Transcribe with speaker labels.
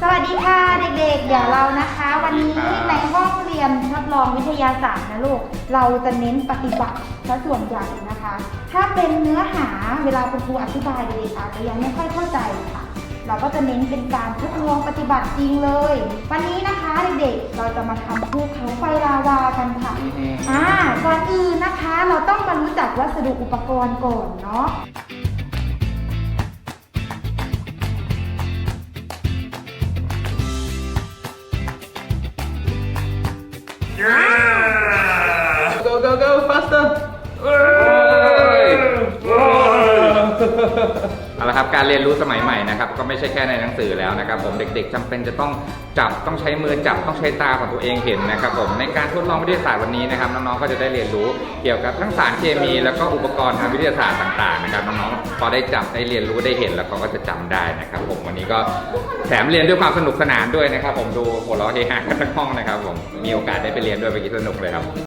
Speaker 1: สวัสดีค่ะเด็กๆ เดี๋ยวเรานะคะ วันนี้
Speaker 2: สวัสดีครับ
Speaker 1: ในห้องเรียนทดลองวิทยาศาสตร์นะลูก เราจะเน้นปฏิบัติซะส่วนใหญ่นะคะ ถ้าเป็นเนื้อหาเวลาคุณครูอธิบายเด็กๆอาจจะยังไม่ค่อยเข้าใจค่ะ เราก็จะเน้นเป็นการทดลองปฏิบัติจริงเลย วันนี้นะคะเด็กๆ เราจะมาทำภูเขาไฟลาวากันค่ะ อ่า ก่อนอื่นนะคะ เราต้องมารู้จักวัสดุอุปกรณ์ก่อนเนาะ
Speaker 2: go go faster เอาละครับการเรียนรู้สมัยใหม่นะครับ ก็ไม่ใช่แค่ในหนังสือแล้วนะครับ ผมเด็กๆจำเป็นจะต้องจับต้องใช้มือจับต้องใช้ตาของตัวเองเห็นนะครับผมในการทดลองวิทยาศาสตร์วันนี้นะครับน้องๆก็จะได้เรียนรู้เกี่ยวกับทั้งสารเคมีแล้วก็อุปกรณ์ทางวิทยาศาสตร์ต่างๆนะครับน้องๆพอได้จับได้เรียนรู้ได้เห็นแล้วเขาก็จะจำได้นะครับ ผมวันนี้ก็แถมเรียนด้วยความสนุกสนานด้วยนะครับ ผมดูหัวเราะเฮฮากันทั้งห้องนะครับ ผมมีโอกาสได้ไปเรียนด้วยไปกินสนุกเลยครับ